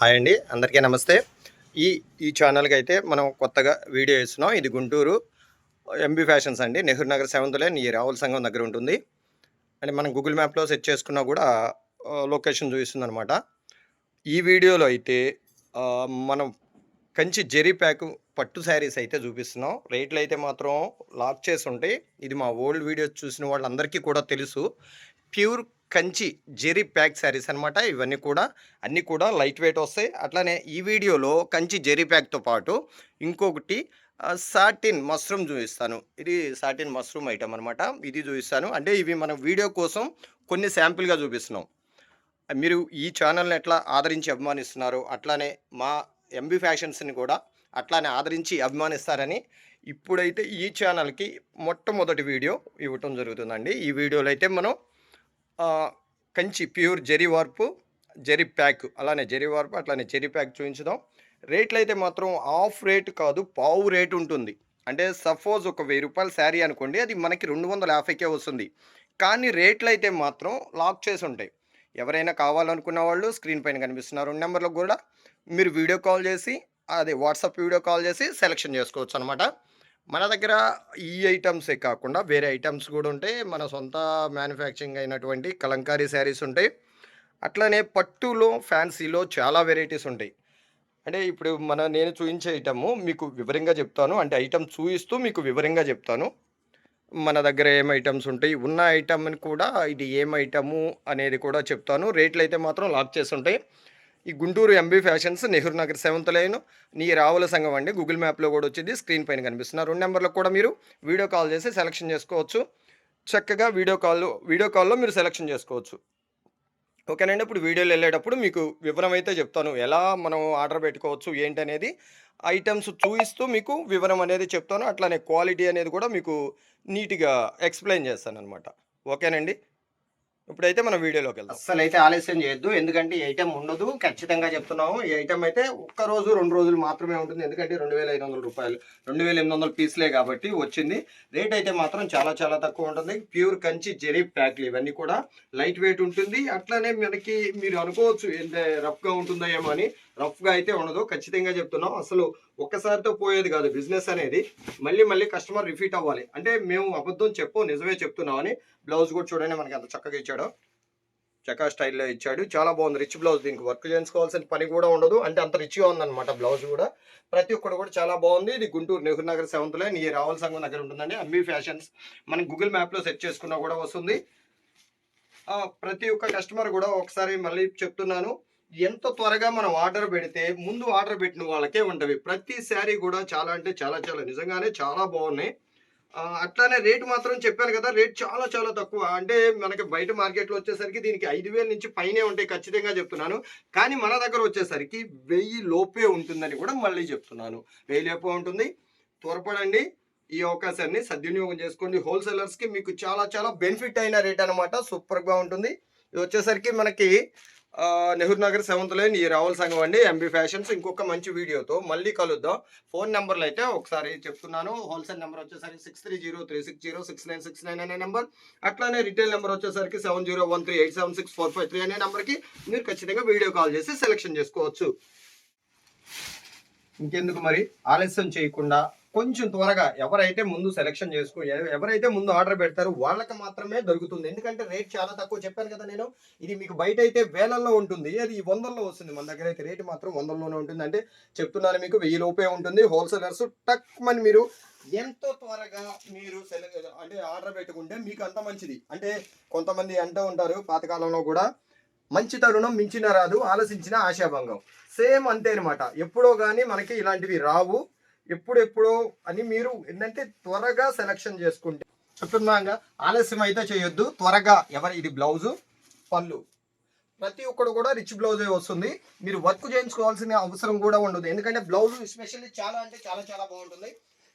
Hi అండి అందరికీ నమస్తే. ఈ ఈ ఛానల్కి అయితే మనం కొత్తగా వీడియో ఇస్తున్నాం ఇది గుంటూరు ఎంబీ ఫ్యాషన్స్ అండి. నెహ్రూ నగర్ సెవెంత్ లైన్ ఈ రావుల సంఘం దగ్గర ఉంటుంది. అంటే మనం గూగుల్ మ్యాప్లో సెర్చ్ చేసుకున్నా కూడా లొకేషన్ చూపిస్తుంది అనమాట ఈ వీడియోలో అయితే మనం కంచి జెరీ ప్యాక్ పట్టు శారీస్ అయితే చూపిస్తున్నాం. రేట్లు అయితే మాత్రం లాక్ చేసి ఉంటాయి. ఇది మా ఓల్డ్ వీడియోస్ చూసిన వాళ్ళందరికీ కూడా తెలుసు. ప్యూర్ కంచి జెరీ ప్యాక్ శారీస్ అనమాట ఇవన్నీ కూడా అన్నీ కూడా లైట్ వెయిట్ వస్తాయి. అట్లానే ఈ వీడియోలో కంచి జెరీ ప్యాక్తో పాటు ఇంకొకటి సాటిన్ మష్రూమ్ చూపిస్తాను. ఇది సాటిన్ మష్రూమ్ ఐటమ్ అనమాట ఇది చూపిస్తాను. అంటే ఇవి మనం వీడియో కోసం కొన్ని శాంపిల్గా చూపిస్తున్నాం. మీరు ఈ ఛానల్ని ఎట్లా ఆదరించి అభిమానిస్తున్నారో అట్లానే మా ఎంబీ ఫ్యాషన్స్ని కూడా అట్లానే ఆదరించి అభిమానిస్తారని ఇప్పుడైతే ఈ ఛానల్కి మొట్టమొదటి వీడియో ఇవ్వటం జరుగుతుందండి. ఈ వీడియోలో అయితే మనం కంచి ప్యూర్ జెరీ వార్పు జెరీ ప్యాక్. అలానే జెరీ వార్పు అట్లానే జెరీ ప్యాక్ చూపించుదాం రేట్లు అయితే మాత్రం హాఫ్ రేట్ కాదు పావు రేట్ ఉంటుంది. అంటే సపోజ్ ఒక వెయ్యి రూపాయల శారీ అనుకోండి అది మనకి రెండు వందల యాభైకే వస్తుంది. కానీ రేట్లు అయితే మాత్రం లాక్ చేసి ఉంటాయి. ఎవరైనా కావాలనుకున్న వాళ్ళు స్క్రీన్ పైన కనిపిస్తున్న రెండు నెంబర్లకు కూడా మీరు వీడియో కాల్ చేసి అదే వాట్సాప్ వీడియో కాల్ చేసి సెలెక్షన్ చేసుకోవచ్చు అనమాట మన దగ్గర ఈ ఐటమ్సే కాకుండా వేరే ఐటమ్స్ కూడా ఉంటాయి. మన సొంత మ్యానుఫ్యాక్చరింగ్ అయినటువంటి కలంకారీ శారీస్ ఉంటాయి. అట్లనే పట్టులో ఫ్యాన్సీలో చాలా వెరైటీస్ ఉంటాయి. అంటే ఇప్పుడు మన నేను చూపించే ఐటమ్ మీకు వివరంగా చెప్తాను. అంటే ఐటమ్ చూపిస్తూ మీకు వివరంగా చెప్తాను. మన దగ్గర ఏం ఐటమ్స్ ఉంటాయి? ఉన్న ఐటమ్ని కూడా ఇది ఏం ఐటము అనేది కూడా చెప్తాను. రేట్లు అయితే మాత్రం లాక్ చేసి ఉంటాయి. ఈ Guntur MB fashions Nehru Nagar seventh line నీ రావుల సంఘం అండి. గూగుల్ మ్యాప్లో కూడా వచ్చింది. స్క్రీన్ పైన కనిపిస్తున్న రెండు నెంబర్లకు కూడా మీరు వీడియో కాల్ చేసి సెలెక్షన్ చేసుకోవచ్చు. చక్కగా వీడియో కాల్ వీడియో కాల్లో మీరు సెలెక్షన్ చేసుకోవచ్చు. ఓకేనండి ఇప్పుడు వీడియోలు వెళ్ళేటప్పుడు మీకు వివరం అయితే చెప్తాను. ఎలా మనం ఆర్డర్ పెట్టుకోవచ్చు ఏంటనేది. ఐటమ్స్ చూపిస్తూ మీకు వివరం అనేది చెప్తాను. అట్లానే క్వాలిటీ అనేది కూడా మీకు నీట్గా ఎక్స్ప్లెయిన్ చేస్తాను అనమాట ఓకేనండి ఇప్పుడైతే మనం వీడియోలోకి వెళ్దాం. అసలు అయితే ఆలస్యం చేయొద్దు. ఎందుకంటే ఈ ఐటెం ఉండదు. ఖచ్చితంగా చెప్తున్నాము. ఈ ఐటెం అయితే ఒక్క రోజు రెండు రోజులు మాత్రమే ఉంటుంది. ఎందుకంటే రెండు వేల ఐదు వందల రూపాయలు రెండు వేల ఎనిమిది వందల పీసులే కాబట్టి వచ్చింది. రేట్ అయితే మాత్రం చాలా చాలా తక్కువ ఉంటుంది. ప్యూర్ కంచి జెరీ ప్యాక్లు ఇవన్నీ కూడా లైట్ వెయిట్ ఉంటుంది. అట్లానే మనకి మీరు అనుకోవచ్చు ఎంత రఫ్గా ఉంటుందో ఏమో అని. రఫ్గా అయితే ఉండదు. ఖచ్చితంగా చెప్తున్నాం. అసలు ఒక్కసారితో పోయేది కాదు బిజినెస్ అనేది. మళ్ళీ మళ్ళీ కస్టమర్ రిపీట్ అవ్వాలి. అంటే మేము అబద్ధం చెప్పు నిజమే చెప్తున్నామని. బ్లౌజ్ కూడా చూడండి మనకి ఎంత చక్కగా ఇచ్చాడో. చక్కా స్టైల్లో ఇచ్చాడు. చాలా బాగుంది. రిచ్ బ్లౌజ్ దీనికి వర్క్ చేయించుకోవాల్సిన పని కూడా ఉండదు. అంటే అంత రిచ్గా ఉందన్నమాట బ్లౌజ్ కూడా. ప్రతి ఒక్కటి కూడా చాలా బాగుంది. ఇది గుంటూరు నెహ్రూ నగర్ సెవెంత్ లైన్. ఈ రావుల సంఘం దగ్గర ఉంటుందండి. అమ్మీ ఫ్యాషన్స్. మనం గూగుల్ మ్యాప్లో సెర్చ్ చేసుకున్నా కూడా వస్తుంది. ప్రతి ఒక్క కస్టమర్ కూడా ఒకసారి మళ్ళీ చెప్తున్నాను. ఎంత త్వరగా మనం ఆర్డర్ పెడితే ముందు ఆర్డర్ పెట్టిన వాళ్ళకే ఉంటవి. ప్రతి శారీ కూడా చాలా అంటే చాలా చాలా నిజంగానే చాలా బాగున్నాయి. అట్లానే రేట్ మాత్రం చెప్పాను కదా రేట్ చాలా చాలా తక్కువ. అంటే మనకి బయట మార్కెట్లో వచ్చేసరికి దీనికి ఐదు వేల నుంచి పైనే ఉంటాయి ఖచ్చితంగా చెప్తున్నాను. కానీ మన దగ్గర వచ్చేసరికి వెయ్యి లోపే ఉంటుందని కూడా మళ్ళీ చెప్తున్నాను. వెయ్యి లోపే ఉంటుంది. త్వరపడండి. ఈ అవకాశాన్ని సద్వినియోగం చేసుకోండి. హోల్సేలర్స్కి మీకు చాలా చాలా బెనిఫిట్ అయిన రేట్ అనమాట సూపర్గా ఉంటుంది. ఇది వచ్చేసరికి మనకి నెహ్రూ నగర్ సెవెంత్ లైన్ ఈ రావుల సంఘం అండి ఎంబీ ఫ్యాషన్స్ ఇంకొక మంచి వీడియోతో మళ్ళీ కలుద్దాం. ఫోన్ నెంబర్లు అయితే ఒకసారి చెప్తున్నాను. హోల్సేల్ నెంబర్ వచ్చేసరికి six three zero three six zero six nine six nine అనే నెంబర్. అట్లానే రిటైల్ నెంబర్ వచ్చేసరికి seven zero one three eight seven six four five three అనే నెంబర్కి మీరు ఖచ్చితంగా వీడియో కాల్ చేసి సెలెక్షన్ చేసుకోవచ్చు. ఇంకెందుకు మరి? ఆలస్యం చేయకుండా కొంచెం త్వరగా ఎవరైతే ముందు సెలెక్షన్ చేసుకో ఎవరైతే ముందు ఆర్డర్ పెడతారో వాళ్ళకి మాత్రమే దొరుకుతుంది. ఎందుకంటే రేట్ చాలా తక్కువ చెప్పాను కదా నేను. ఇది మీకు బయట అయితే వేలల్లో ఉంటుంది. అది వందల్లో వస్తుంది. మన దగ్గర అయితే రేటు మాత్రం వందల్లోనే ఉంటుంది. అంటే చెప్తున్నాను మీకు వెయ్యి లోపే ఉంటుంది. హోల్సేలర్స్ టక్ మని మీరు ఎంతో త్వరగా మీరు సెలెక్ట్ అంటే ఆర్డర్ పెట్టుకుంటే మీకు అంత మంచిది. అంటే కొంతమంది అంటూ ఉంటారు పాతకాలంలో కూడా మంచి తరుణం మించిన రాదు ఆలోచించిన ఆశాభంగం. సేమ్ అంతే అనమాట ఎప్పుడో కానీ మనకి ఇలాంటివి రావు. ఎప్పుడెప్పుడో అని మీరు ఏంటంటే త్వరగా సెలక్షన్ చేసుకుంటే చెప్తున్నాగా ఆలస్యం అయితే చేయొద్దు. త్వరగా ఎవరు ఇది బ్లౌజు పళ్ళు. ప్రతి ఒక్కడు కూడా రిచ్ బ్లౌజే వస్తుంది. మీరు వర్క్ చేయించుకోవాల్సిన అవసరం కూడా ఉండదు. ఎందుకంటే బ్లౌజ్ ఎస్పెషల్లీ చాలా అంటే చాలా చాలా బాగుంటుంది.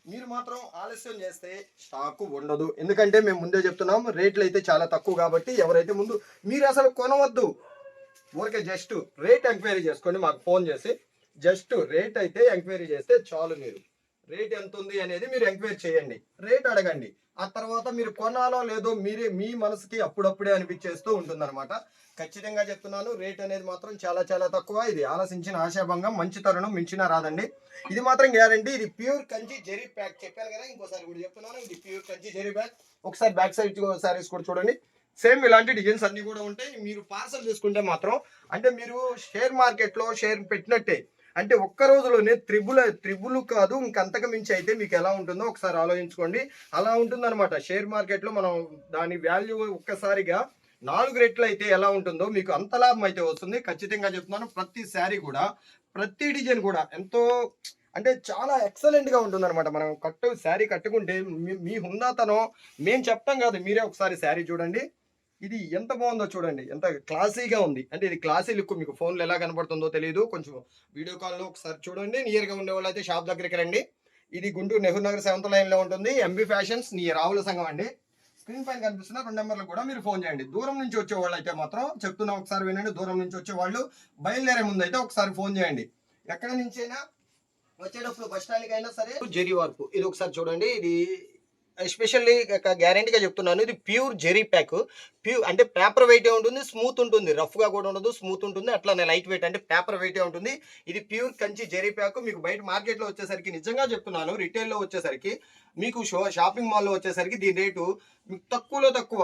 మీరు మాత్రం ఆలస్యం చేస్తే స్టాక్ ఉండదు. ఎందుకంటే మేము ముందే చెప్తున్నాం రేట్లు అయితే చాలా తక్కువ కాబట్టి ఎవరైతే ముందు మీరు అసలు కొనవద్దు. ఊరికే జస్ట్ రేట్ ఎంక్వైరీ చేసుకోండి మాకు ఫోన్ చేసి జస్ట్ రేట్ అయితే ఎంక్వైరీ చేస్తే చాలు మీరు. రేట్ ఎంత ఉంది అనేది మీరు ఎంక్వైరీ చేయండి. రేట్ అడగండి. ఆ తర్వాత మీరు కొనాలో లేదో మీరే మీ మనసుకి అప్పుడప్పుడే అనిపించేస్తూ ఉంటుందన్నమాట. ఖచ్చితంగా చెప్తున్నాను రేట్ అనేది మాత్రం చాలా చాలా తక్కువ. ఇది ఆలోచించిన ఆశాభంగం. మంచి తరుణం మించినా రాదండి. ఇది మాత్రం గ్యారంటీ. ఇది ప్యూర్ కంచి జెరీ ప్యాక్. చెప్పాను కదా ఇంకోసారి కూడా చెప్తున్నాను. ఇది ప్యూర్ కంచి జెరీ ప్యాక్. ఒకసారి బ్యాక్ సైడ్ సారీస్ కూడా చూడండి. సేమ్ ఇలాంటి డిజైన్స్ అన్ని కూడా ఉంటాయి. మీరు పార్సల్ తీసుకుంటే మాత్రం అంటే మీరు షేర్ మార్కెట్లో షేర్ పెట్టినట్టే అంటే ఒక్క రోజులోనే త్రిబుల్ త్రిబుల్ కాదు ఇంకంతకు మించి అయితే మీకు ఎలా ఉంటుందో ఒకసారి ఆలోచించుకోండి. అలా ఉంటుందన్నమాట. షేర్ మార్కెట్లో మనం దాని వాల్యూ ఒక్కసారిగా నాలుగు రెట్లు అయితే ఎలా ఉంటుందో మీకు అంత లాభం అయితే వస్తుంది. ఖచ్చితంగా చెప్తున్నాను ప్రతి శారీ కూడా ప్రతి డిజైన్ కూడా ఎంతో అంటే చాలా ఎక్సలెంట్గా ఉంటుంది అనమాట మనం కట్టు శారీ కట్టుకుంటే మీ- మీ హుందాతనం మేము చెప్తాం కాదు మీరే ఒకసారి శారీ చూడండి. ఇది ఎంత బాగుందో చూడండి. ఎంత క్లాసీగా ఉంది. అంటే ఇది క్లాసీ లుక్ మీకు ఫోన్లో ఎలా కనబడుతుందో తెలియదు కొంచెం వీడియో కాల్లో ఒకసారి చూడండి. నియర్గా ఉండేవాళ్ళు అయితే షాప్ దగ్గరికి రండి. ఇది గుంటూరు నెహ్రూ నగర్ సెవెంత్ లైన్లో ఉంటుంది. ఎంబీ ఫ్యాషన్స్ నీ రావుల సంఘం అండి. స్క్రీన్ పైన కనిపిస్తున్న రెండు నెంబర్లు కూడా మీరు ఫోన్ చేయండి. దూరం నుంచి వచ్చే వాళ్ళు అయితే మాత్రం చెప్తున్నా ఒకసారి వినండి. దూరం నుంచి వచ్చే వాళ్ళు బయలుదేరే ముందు అయితే ఒకసారి ఫోన్ చేయండి. ఎక్కడ నుంచైనా వచ్చేటప్పుడు బస్ స్టాండ్కి అయినా సరే జెరీ వర్క్ ఇది ఒకసారి చూడండి. ఇది ఎస్పెషల్లీ గ్యారంటీగా చెప్తున్నాను ఇది ప్యూర్ జెరీ ప్యాక్. ప్యూర్ అంటే పేపర్ వెయిట్ ఉంటుంది స్మూత్ ఉంటుంది రఫ్గా కూడా ఉండదు స్మూత్ ఉంటుంది అట్లానే లైట్ వెయిట్ అంటే పేపర్ వెయిట్ ఉంటుంది. ఇది ప్యూర్ కంచి జెరీ ప్యాక్ మీకు బయట మార్కెట్లో వచ్చేసరికి నిజంగా చెప్తున్నాను రిటైల్లో వచ్చేసరికి మీకు షో షాపింగ్ మాల్లో వచ్చేసరికి దీని రేటు తక్కువలో తక్కువ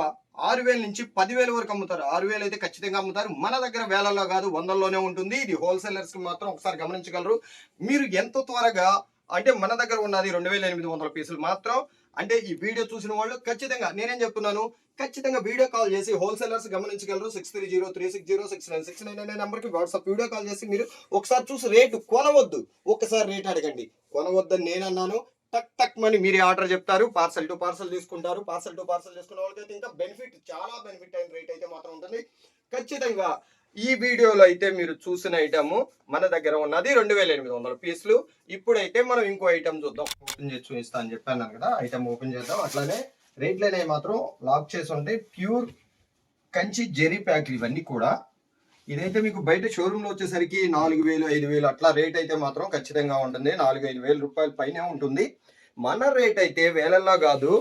ఆరు వేల నుంచి పదివేల వరకు అమ్ముతారు. ఆరు వేలు అయితే ఖచ్చితంగా అమ్ముతారు. మన దగ్గర వేలల్లో కాదు వందల్లోనే ఉంటుంది. ఇది హోల్సేలర్స్కి మాత్రం ఒకసారి గమనించగలరు. మీరు ఎంత త్వరగా అంటే మన దగ్గర ఉన్నది రెండు వేల ఎనిమిది వందల పీసులు మాత్రం అంటే ఈ వీడియో చూసిన వాళ్ళు ఖచ్చితంగా నేనేం చెప్తున్నాను? ఖచ్చితంగా వీడియో కాల్ చేసి హోల్సేలర్స్ గమనించగలరు. Six three zero three six zero six nine six nine అనే నెంబర్కి వాట్సాప్ వీడియో కాల్ చేసి మీరు ఒకసారి చూసి రేటు కొనవద్దు. ఒకసారి రేట్ అడగండి. కొనవద్దని నేను అన్నాను. టక్ టక్ మని మీరే ఆర్డర్ చెప్తారు. పార్సల్ టు పార్సల్ తీసుకుంటారు. పార్సల్ టు పార్సల్ తీసుకున్న వాళ్ళకైతే ఇంకా బెనిఫిట్ చాలా బెనిఫిట్ అయిన రేట్ అయితే మాత్రం ఉంటుంది. ఖచ్చితంగా ఈ వీడియోలో అయితే మీరు చూసిన ఐటమ్ మన దగ్గర ఉన్నది రెండు వేల ఎనిమిది వందల పీసులు. ఇప్పుడైతే మనం ఇంకో ఐటమ్ చూద్దాం. ఓపెన్ చేసి చూపిస్తా అని చెప్పాను కదా ఐటమ్ ఓపెన్ చేద్దాం. అట్లానే రేట్లు అనేవి మాత్రం లాక్ చేసి ఉంటాయి ప్యూర్ కంచి జెరీ ప్యాక్ ఇవన్నీ కూడా. ఇదైతే మీకు బయట షోరూంలో వచ్చేసరికి నాలుగు వేలు ఐదు వేలు అట్లా రేట్ అయితే మాత్రం ఖచ్చితంగా ఉంటుంది. నాలుగు ఐదు వేల రూపాయల పైనే ఉంటుంది. మన రేట్ అయితే వేలల్లో కాదు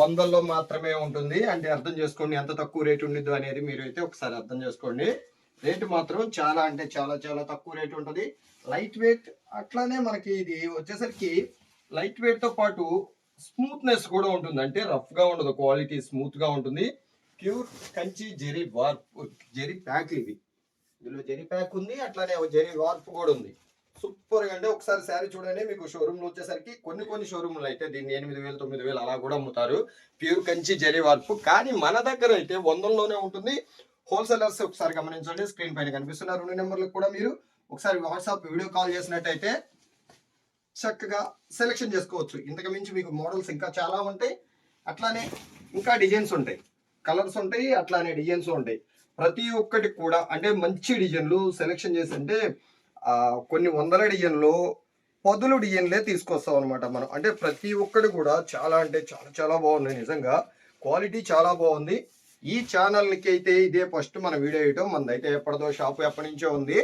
వందల్లో మాత్రమే ఉంటుంది. అంటే అర్థం చేసుకోండి ఎంత తక్కువ రేట్ ఉండిద్దు అనేది మీరు అయితే ఒకసారి అర్థం చేసుకోండి. రేటు మాత్రం చాలా అంటే చాలా చాలా తక్కువ రేట్ ఉంటుంది. లైట్ వెయిట్ అట్లానే మనకి ఇది వచ్చేసరికి లైట్ వెయిట్తో పాటు స్మూత్నెస్ కూడా ఉంటుంది. అంటే రఫ్గా ఉండదు క్వాలిటీ స్మూత్గా ఉంటుంది. Pure Kanchi zari warp zari pack ఇవి ఇందులో జెరీ ప్యాక్ ఉంది అట్లానే జెరీ వార్ప్ కూడా ఉంది. సూపర్గా అంటే ఒకసారి శారీ చూడండి మీకు షోరూమ్లో వచ్చేసరికి కొన్ని కొన్ని షోరూమ్లు అయితే దీన్ని ఎనిమిది వేలు తొమ్మిది వేలు అలా కూడా అమ్ముతారు. ప్యూర్ కంచి జెరీ వార్పు కానీ మన దగ్గర అయితే వందల్లోనే ఉంటుంది. హోల్సేలర్స్ ఒకసారి గమనించండి స్క్రీన్ పైన కనిపిస్తున్న రెండు నెంబర్లకు కూడా మీరు ఒకసారి వాట్సాప్ వీడియో కాల్ చేసినట్టయితే చక్కగా సెలెక్షన్ చేసుకోవచ్చు. ఇంతకు మించి మీకు మోడల్స్ ఇంకా చాలా ఉంటాయి. అట్లానే ఇంకా డిజైన్స్ ఉంటాయి. కలర్స్ ఉంటాయి అట్లానే డిజైన్స్ ఉంటాయి. ప్రతి ఒక్కటి కూడా అంటే మంచి డిజైన్లు సెలెక్షన్ చేసి అంటే కొన్ని వందల డిజైన్లు పదులు డిజైన్లే తీసుకొస్తాం అనమాట మనం. అంటే ప్రతి ఒక్కటి కూడా చాలా అంటే చాలా చాలా బాగున్నాయి నిజంగా. క్వాలిటీ చాలా బాగుంది. ఈ ఛానల్కి అయితే ఇదే ఫస్ట్ మన వీడియో వేయటం. మనదైతే ఎప్పటిదో షాప్ ఎప్పటి నుంచో ఉంది.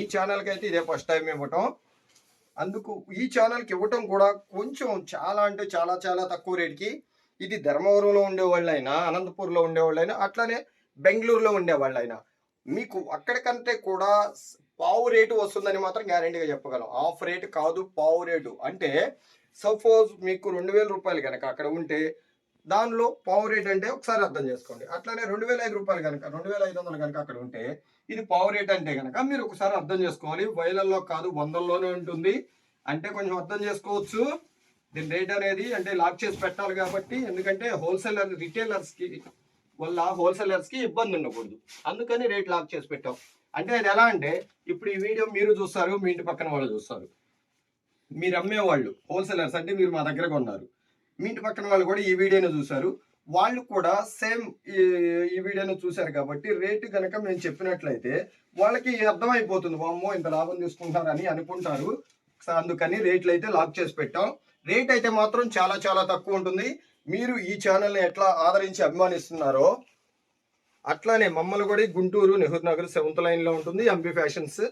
ఈ ఛానల్కి అయితే ఇదే ఫస్ట్ టైం ఇవ్వటం. అందుకు ఈ ఛానల్కి ఇవ్వటం కూడా కొంచెం చాలా అంటే చాలా చాలా తక్కువ రేట్కి ఇది ధర్మవరంలో ఉండేవాళ్ళైనా అనంతపూర్లో ఉండేవాళ్ళైనా అట్లానే బెంగళూరులో ఉండేవాళ్ళైనా. మీకు అక్కడికంటే కూడా పావు రేటు వస్తుందని మాత్రం గ్యారంటీగా చెప్పగలం. హాఫ్ రేటు కాదు పావు రేటు అంటే సపోజ్ మీకు రెండు వేల రూపాయలు కనుక అక్కడ ఉంటే దానిలో పావు రేట్ అంటే ఒకసారి అర్థం చేసుకోండి. అట్లానే రెండు వేల ఐదు రూపాయలు కనుక రెండు వేల ఐదు వందలు కనుక అక్కడ ఉంటే ఇది పావు రేట్ అంటే కనుక మీరు ఒకసారి అర్థం చేసుకోవాలి. వేలల్లో కాదు వందల్లోనే ఉంటుంది. అంటే కొంచెం అర్థం చేసుకోవచ్చు. దీని రేట్ అనేది అంటే లాక్ చేసి పెట్టాలి కాబట్టి ఎందుకంటే హోల్సేలర్ రిటైలర్స్కి వల్ల హోల్సేలర్స్కి ఇబ్బంది ఉండకూడదు. అందుకని రేట్ లాక్ చేసి పెట్టాం. అంటే అది ఎలా అంటే ఇప్పుడు ఈ వీడియో మీరు చూస్తారు మీ ఇంటి పక్కన వాళ్ళు చూస్తారు. మీరు అమ్మేవాళ్ళు హోల్సేలర్స్ అంటే మీరు మా దగ్గర కొన్నారు. మీ ఇంటి పక్కన వాళ్ళు కూడా ఈ వీడియోని చూశారు. వాళ్ళు కూడా సేమ్ ఈ వీడియోని చూశారు కాబట్టి రేటు కనుక మేము చెప్పినట్లయితే వాళ్ళకి అర్థమైపోతుంది వామ్మో ఇంత లాభం తీసుకుంటారని అనుకుంటారు. అందుకని రేట్లు అయితే లాక్ చేసి పెట్టాం. రేట్ అయితే మాత్రం చాలా చాలా తక్కువ ఉంటుంది. మీరు ఈ ఛానల్ని ఎట్లా ఆదరించి అభిమానిస్తున్నారో అట్లానే మమ్మల్ని కూడా గుంటూరు నెహ్రూ నగర్ సెవెంత్ లైన్లో ఉంటుంది ఎంపీ ఫ్యాషన్స్.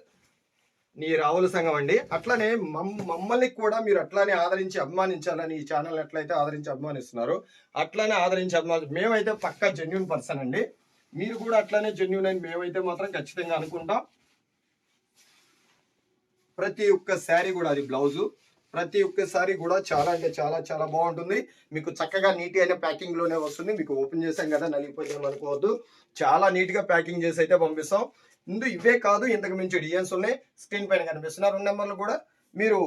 నీ రావుల సంఘం అండి. అట్లనే మమ్- మమ్మల్ని కూడా మీరు అట్లానే ఆదరించి అభిమానించాలని ఈ ఛానల్ ఎట్లయితే ఆదరించి అభిమానిస్తున్నారు. అట్లానే ఆదరించి అభిమాని మేమైతే పక్కా జెన్యున్ పర్సన్ అండి. మీరు కూడా అట్లానే జెన్యున్ అని మేమైతే మాత్రం ఖచ్చితంగా అనుకుంటాం. ప్రతి ఒక్క శారీ కూడా అది బ్లౌజు. ప్రతి ఒక్క శారీ కూడా చాలా అంటే చాలా చాలా బాగుంటుంది. మీకు చక్కగా నీట్ అయిన ప్యాకింగ్లోనే వస్తుంది. మీకు ఓపెన్ చేసాం కదా నలిగిపోయింది అనుకోవద్దు. చాలా నీట్గా ప్యాకింగ్ చేసి అయితే పంపిస్తాం. ముందు ఇవే కాదు ఇంతకు మించి డిజైన్స్ ఉన్నాయి. స్క్రీన్ పైన కనిపిస్తున్నారు రెండు నెంబర్లు కూడా. మీరు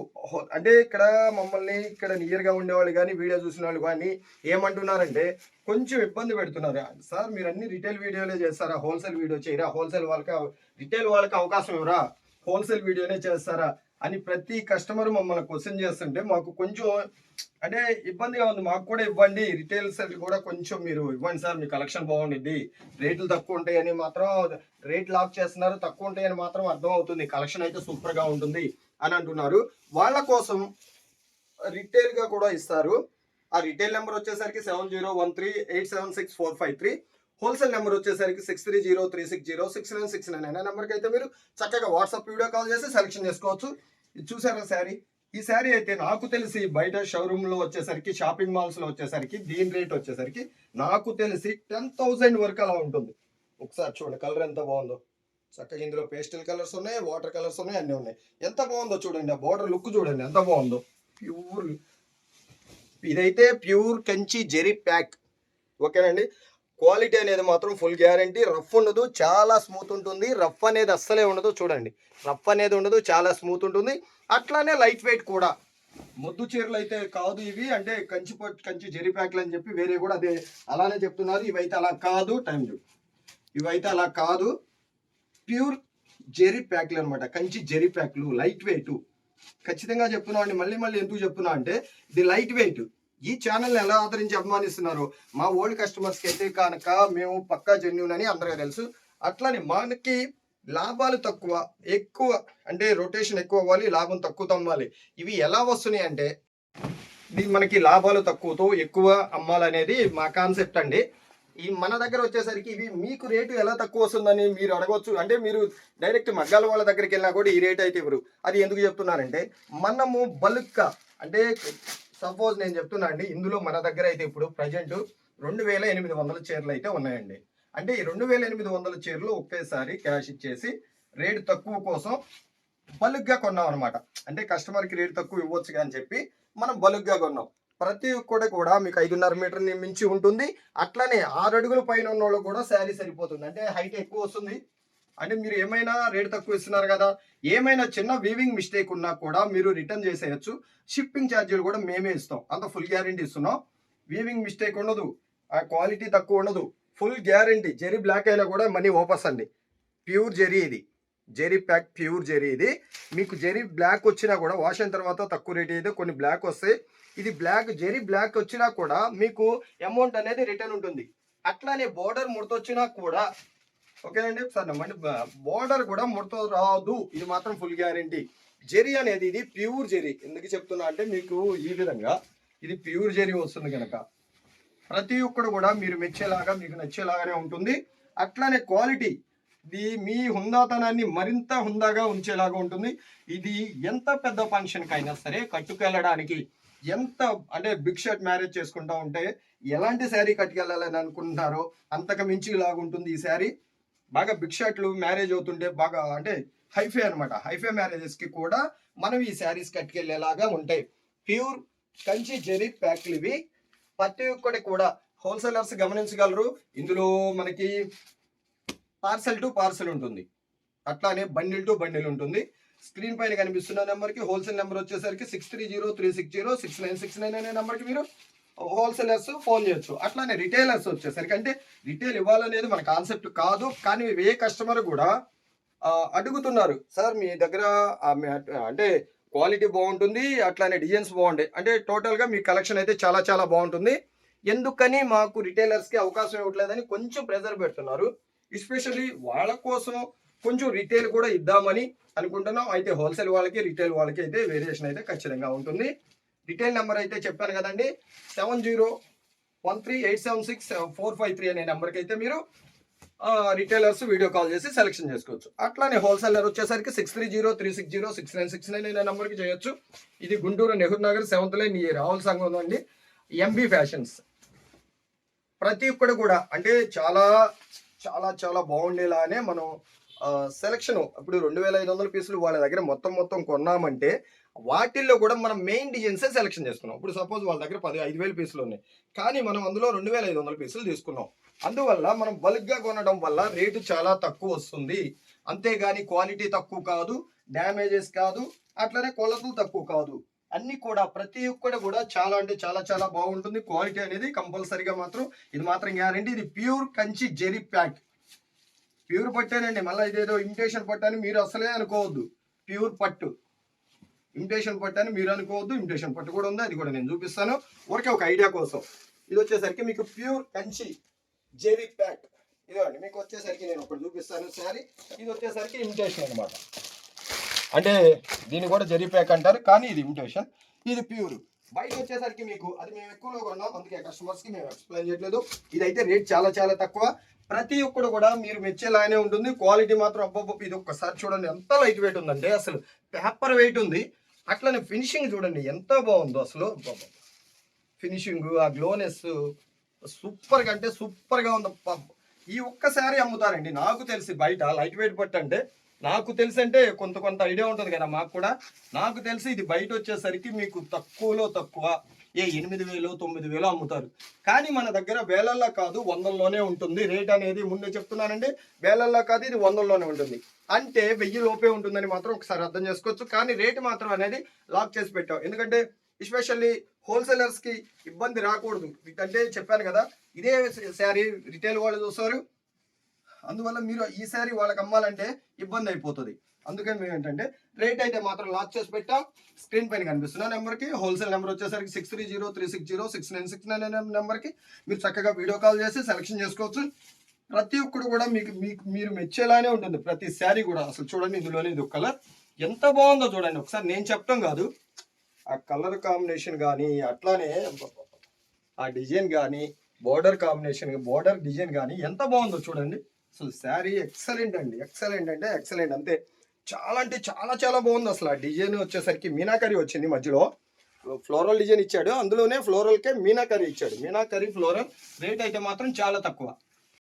అంటే ఇక్కడ మమ్మల్ని ఇక్కడ నియర్గా ఉండేవాళ్ళు కానీ వీడియో చూసిన వాళ్ళు కానీ ఏమంటున్నారంటే కొంచెం ఇబ్బంది పెడుతున్నారు? సార్ మీరు అన్ని రిటైల్ వీడియోలే చేస్తారా? హోల్సేల్ వీడియో చేయరా? హోల్సేల్ వాళ్ళకి రిటైల్ వాళ్ళకి అవకాశం ఇవ్వరా? హోల్సేల్ వీడియోనే చేస్తారా? అని ప్రతి కస్టమర్ మమ్మల్ని క్వశ్చన్ చేస్తుంటే మాకు కొంచెం అంటే ఇబ్బందిగా ఉంది. మాకు కూడా ఇవ్వండి. రిటైల్ కూడా కొంచెం మీరు ఇవ్వండి సార్. మీ కలెక్షన్ బాగుండిద్ది. రేట్లు తక్కువ ఉంటాయని మాత్రం రేట్ లాక్ చేస్తున్నారు. తక్కువ ఉంటాయని మాత్రం అర్థం అవుతుంది కలెక్షన్ అయితే సూపర్గా ఉంటుంది అని అంటున్నారు. వాళ్ళ కోసం రిటైల్గా కూడా ఇస్తారు. ఆ రిటైల్ నెంబర్ వచ్చేసరికి seven zero one three eight seven six four five three wholesale number వచ్చేసరికి six three zero three six zero six nine six nine అనే నెంబర్కి అయితే మీరు చక్కగా వాట్సాప్ వీడియో కాల్ చేసి సెలెక్షన్ చేసుకోవచ్చు. ఇది చూసారా శారీ? ఈ శారీ అయితే నాకు తెలిసి బయట షోరూంలో వచ్చేసరికి షాపింగ్ మాల్స్లో వచ్చేసరికి దీని రేట్ వచ్చేసరికి నాకు తెలిసి టెన్ థౌజండ్ వరకు అలా ఉంటుంది. ఒకసారి చూడండి కలర్ ఎంత బాగుందో. చక్కగా ఇందులో పేస్టల్ కలర్స్ ఉన్నాయి వాటర్ కలర్స్ ఉన్నాయి అన్నీ ఉన్నాయి. ఎంత బాగుందో చూడండి ఆ బార్డర్ లుక్ చూడండి ఎంత బాగుందో. ప్యూర్. ఇదైతే ప్యూర్ కంచి జెరీ ప్యాక్. ఓకేనండి? క్వాలిటీ అనేది మాత్రం ఫుల్ గ్యారంటీ. రఫ్ ఉండదు చాలా స్మూత్ ఉంటుంది. రఫ్ అనేది అస్సలే ఉండదు చూడండి. రఫ్ అనేది ఉండదు చాలా స్మూత్ ఉంటుంది. అట్లానే లైట్ వెయిట్ కూడా. ముద్దు చీరలు అయితే కాదు ఇవి. అంటే కంచి పట్టు కంచి జెరీ ప్యాక్లు అని చెప్పి వేరే కూడా అదే అలానే చెప్తున్నారు. ఇవైతే అలా కాదు టైం చూడు ఇవైతే అలా కాదు. ప్యూర్ జెరీ ప్యాక్లు అనమాట కంచి జెరీ ప్యాక్లు లైట్ వెయిట్. ఖచ్చితంగా చెప్తున్నా అండి. మళ్ళీ మళ్ళీ ఎందుకు చెప్తున్నా అంటే ఇది లైట్ వెయిట్. ఈ ఛానల్ ఎలా ఆదరించి అభిమానిస్తున్నారు? మా ఓల్డ్ కస్టమర్స్కి అయితే కనుక మేము పక్కా జెన్యున్ అని అందరికీ తెలుసు. అట్లానే మనకి లాభాలు తక్కువ ఎక్కువ అంటే రొటేషన్ ఎక్కువ అవ్వాలి లాభం తక్కువ అమ్మాలి ఇవి ఎలా వస్తున్నాయి అంటే ఇది మనకి లాభాలు తక్కువతో ఎక్కువ అమ్మాలనేది మా కాన్సెప్ట్ అండి. ఈ మన దగ్గర వచ్చేసరికి ఇవి మీకు రేటు ఎలా తక్కువ వస్తుందని మీరు అడగవచ్చు అంటే మీరు డైరెక్ట్ మగ్గాల వాళ్ళ దగ్గరికి వెళ్ళినా కూడా ఈ రేట్ అయితే ఇవ్వరు. అది ఎందుకు చెప్తున్నారంటే మనము బల్క్గా అంటే సపోజ్ నేను చెప్తున్నా అండి ఇందులో మన దగ్గర అయితే ఇప్పుడు ప్రజెంట్ రెండు వేల ఎనిమిది వందల చీరలు అయితే ఉన్నాయండి. అంటే ఈ రెండు వేల ఎనిమిది వందల చీరలు ఒకేసారి క్యాష్ ఇచ్చేసి రేటు తక్కువ కోసం బలుగ్గా కొన్నాం అనమాట అంటే కస్టమర్కి రేటు తక్కువ ఇవ్వచ్చు అని చెప్పి మనం బలుగ్గా కొన్నాం. ప్రతి ఒక్కటి కూడా మీకు ఐదున్నర మీటర్ మించి ఉంటుంది. అట్లనే ఆరు అడుగుల పైన ఉన్న వాళ్ళకి కూడా శారీ సరిపోతుంది. అంటే హైట్ ఎక్కువ వస్తుంది. అంటే మీరు ఏమైనా రేట్ తక్కువ ఇస్తున్నారు కదా ఏమైనా చిన్న వీవింగ్ మిస్టేక్ ఉన్నా కూడా మీరు రిటర్న్ చేసేయచ్చు. షిప్పింగ్ ఛార్జీలు కూడా మేమే ఇస్తాం. అంత ఫుల్ గ్యారంటీ ఇస్తున్నాం. వీవింగ్ మిస్టేక్ ఉండదు. ఆ క్వాలిటీ తక్కువ ఉండదు. ఫుల్ గ్యారంటీ జెరీ బ్లాక్ అయినా కూడా మనీ ఓపస్ అండి. ప్యూర్ జెరీ ఇది. జెరీ ప్యాక్ ప్యూర్ జెరీ ఇది. మీకు జెరీ బ్లాక్ వచ్చినా కూడా వాష్ అయిన తర్వాత తక్కువ రేట్ అయితే కొన్ని బ్లాక్ వస్తాయి. ఇది బ్లాక్ జెరీ బ్లాక్ వచ్చినా కూడా మీకు అమౌంట్ అనేది రిటర్న్ ఉంటుంది. అట్లానే బోర్డర్ ముడతొచ్చినా కూడా ఓకేనండి? సార్ నమ్మండి. బోర్డర్ కూడా ముడత రాదు. ఇది మాత్రం ఫుల్ గ్యారంటీ. జెరీ అనేది ఇది ప్యూర్ జెరీ ఎందుకు చెప్తున్నా అంటే మీకు ఈ విధంగా ఇది ప్యూర్ జెరీ వస్తుంది కనుక ప్రతి ఒక్కడు కూడా మీరు మెచ్చేలాగా మీకు నచ్చేలాగానే ఉంటుంది. అట్లానే క్వాలిటీ. ఇది మీ హుందాతనాన్ని మరింత హుందాగా ఉంచేలాగా ఉంటుంది. ఇది ఎంత పెద్ద ఫంక్షన్కి అయినా సరే కట్టుకెళ్ళడానికి ఎంత అంటే బిగ్ షర్ట్ మ్యారేజ్ చేసుకుంటా ఉంటే ఎలాంటి శారీ కట్టుకెళ్ళాలని అనుకుంటున్నారో అంతకు మించి ఇలాగ ఉంటుంది ఈ శారీ. బాగా బిగ్ షర్ట్లు మ్యారేజ్ అవుతుంటే బాగా అంటే హైఫై అనమాట హైఫే మ్యారేజెస్కి కూడా మనం ఈ శారీస్ కట్టుకెళ్ళేలాగా ఉంటాయి. ప్యూర్ కంచి జెరీ ప్యాక్లు ఇవి. ప్రతి ఒక్కటి కూడా హోల్సేలర్స్ గమనించగలరు. ఇందులో మనకి పార్సల్ టు పార్సల్ ఉంటుంది. అట్లానే బండిల్ టు బండిల్ ఉంటుంది. స్క్రీన్ పైన కనిపిస్తున్న నెంబర్కి హోల్సేల్ నెంబర్ వచ్చేసరికి six three zero three six zero six nine six nine అనే నెంబర్కి మీరు హోల్సేలర్స్ ఫోన్ చేయొచ్చు. అట్లానే రిటైలర్స్ వచ్చేసరికి అంటే రిటైల్ ఇవ్వాలనేది మన కాన్సెప్ట్ కాదు కానీ ఏ కస్టమర్ కూడా అడుగుతున్నారు. సార్ మీ దగ్గర అంటే క్వాలిటీ బాగుంటుంది అట్లానే డిజైన్స్ బాగుంటాయి అంటే టోటల్గా మీ కలెక్షన్ అయితే చాలా చాలా బాగుంటుంది. ఎందుకని మాకు రిటైలర్స్కి అవకాశం ఇవ్వట్లేదని కొంచెం ప్రెజర్ పెడుతున్నారు. ఎస్పెషల్లీ వాళ్ళ కోసం కొంచెం రిటైల్ కూడా ఇద్దామని అనుకుంటున్నాం. అయితే హోల్సేల్ వాళ్ళకి రిటైల్ వాళ్ళకి అయితే వేరియేషన్ అయితే ఖచ్చితంగా ఉంటుంది. రిటైల్ నెంబర్ అయితే చెప్పాను కదండి. Seven zero one three eight seven six four five three అనే నెంబర్కి అయితే మీరు రిటైలర్స్ వీడియో కాల్ చేసి సెలెక్షన్ చేసుకోవచ్చు. అట్లానే హోల్సేలర్ వచ్చేసరికి six three zero three six zero six nine six nine అనే నెంబర్కి చేయొచ్చు. ఇది గుంటూరు నెహ్రూ నగర్ సెవెంత్ లైన్ ఈ రాహుల్ సంఘం అండి. ఎంబీ ఫ్యాషన్స్ ప్రతి ఒక్కటి కూడా అంటే చాలా చాలా చాలా బాగుండేలానే మనం సెలక్షన్ ఇప్పుడు రెండు వేల ఐదు వందల పీసులు వాళ్ళ దగ్గర మొత్తం మొత్తం కొన్నామంటే వాటిల్లో కూడా మనం మెయిన్ డిజైన్సే సెలెక్షన్ చేసుకున్నాం. ఇప్పుడు సపోజ్ వాళ్ళ దగ్గర పది ఐదు వేల పీసులు ఉన్నాయి. కానీ మనం అందులో రెండు వేల ఐదు వందల పీసులు తీసుకున్నాం. అందువల్ల మనం బల్క్గా కొనడం వల్ల రేటు చాలా తక్కువ వస్తుంది. అంతేగాని క్వాలిటీ తక్కువ కాదు డ్యామేజెస్ కాదు అట్లనే కొలతలు తక్కువ కాదు. అన్ని కూడా ప్రతి ఒక్కటి కూడా చాలా అంటే చాలా చాలా బాగుంటుంది. క్వాలిటీ అనేది కంపల్సరీగా మాత్రం ఇది మాత్రం గ్యారంటీ ఇది pure Kanchi zari pack. Pure పట్టేనండి. మళ్ళీ ఇదేదో ఇమిటేషన్ పట్టు అని మీరు అసలే అనుకోవద్దు. ప్యూర్ పట్టు. ఇమిటేషన్ పట్టు అని మీరు అనుకోవద్దు. ఇమిటేషన్ పట్టు కూడా ఉంది. అది కూడా నేను చూపిస్తాను. ఊరికే ఒక ఐడియా కోసం. ఇది వచ్చేసరికి మీకు ప్యూర్ కంచి జెరీ ప్యాక్. ఇదిగోండి మీకు వచ్చేసరికి నేను ఒకటి చూపిస్తాను సారీ ఇది వచ్చేసరికి ఇమిటేషన్ అనమాట అంటే దీన్ని కూడా జెరీ ప్యాక్ అంటారు కానీ ఇది ఇమిటేషన్ ఇది ప్యూర్. బయట వచ్చేసరికి మీకు అది మేము ఎక్కువలో కొన్నాం అందుకే కస్టమర్స్కి మేము ఎక్స్ప్లెయిన్ చేయట్లేదు. ఇదైతే రేట్ చాలా చాలా తక్కువ. ప్రతి ఒక్కడు కూడా మీరు మెచ్చేలానే ఉంటుంది. క్వాలిటీ మాత్రం అబ్బబ్బ ఇది ఒక్కసారి చూడండి. ఎంత లైట్ వెయిట్ ఉందంటే అసలు పేపర్ వెయిట్ ఉంది. అట్లనే ఫినిషింగ్ చూడండి ఎంత బాగుందో అసలు. ఫినిషింగ్ ఆ గ్లోనెస్ సూపర్ అంటే సూపర్గా ఉంది ఈ ఒక్కసారి అమ్ముతారండి. నాకు తెలిసి బయట లైట్ వెయిట్ బట్ అంటే నాకు తెలిసి అంటే కొంత కొంత ఐడియా ఉంటుంది కదా మాకు కూడా. నాకు తెలిసి ఇది బయట వచ్చేసరికి మీకు తక్కువలో తక్కువ ఏ ఎనిమిది వేలు తొమ్మిది వేలు అమ్ముతారు. కానీ మన దగ్గర వేలల్లో కాదు వందల్లోనే ఉంటుంది. రేట్ అనేది ముందే చెప్తున్నానండి. వేలల్లో కాదు ఇది వందల్లోనే ఉంటుంది. అంటే వెయ్యి లోపే ఉంటుందని మాత్రం ఒకసారి అర్థం చేసుకోవచ్చు. కానీ రేటు మాత్రం అనేది లాక్ చేసి పెట్టాం. ఎందుకంటే ఎస్పెషల్లీ హోల్సేలర్స్కి ఇబ్బంది రాకూడదు. అంటే చెప్పాను కదా ఇదే శారీ రిటైల్ వాళ్ళు చూస్తారు. అందువల్ల మీరు ఈ శారీ వాళ్ళకి అమ్మాలంటే ఇబ్బంది అయిపోతుంది. అందుకని మేము ఏంటంటే రేట్ అయితే మాత్రం లాక్ చేసి పెట్టాం. స్క్రీన్ పైన కనిపిస్తున్న నెంబర్కి హోల్సేల్ నెంబర్ వచ్చేసరికి six three zero three six zero six nine six nine నెంబర్కి మీరు చక్కగా వీడియో కాల్ చేసి సెలెక్షన్ చేసుకోవచ్చు. ప్రతి ఒక్కడు కూడా మీకు మీకు మీరు మెచ్చేలానే ఉంటుంది. ప్రతి శారీ కూడా అసలు చూడండి ఇందులోనే ఇది కలర్ ఎంత బాగుందో చూడండి. ఒకసారి నేను చెప్పడం కాదు. ఆ కలర్ కాంబినేషన్ కానీ అట్లానే ఆ డిజైన్ కానీ బోర్డర్ కాంబినేషన్ బోర్డర్ డిజైన్ కానీ ఎంత బాగుందో చూడండి. అసలు శారీ ఎక్సలెంట్ అండి. ఎక్సలెంట్ అంటే ఎక్సలెంట్ అంతే. చాలా అంటే చాలా చాలా బాగుంది అసలు ఆ డిజైన్ వచ్చేసరికి మీనాకరీ వచ్చింది మధ్యలో. ఫ్లోరల్ డిజైన్ ఇచ్చాడు. అందులోనే ఫ్లోరల్కే మీనాకరీ ఇచ్చాడు. మీనాకరీ ఫ్లోరల్ రేట్ అయితే మాత్రం చాలా తక్కువ.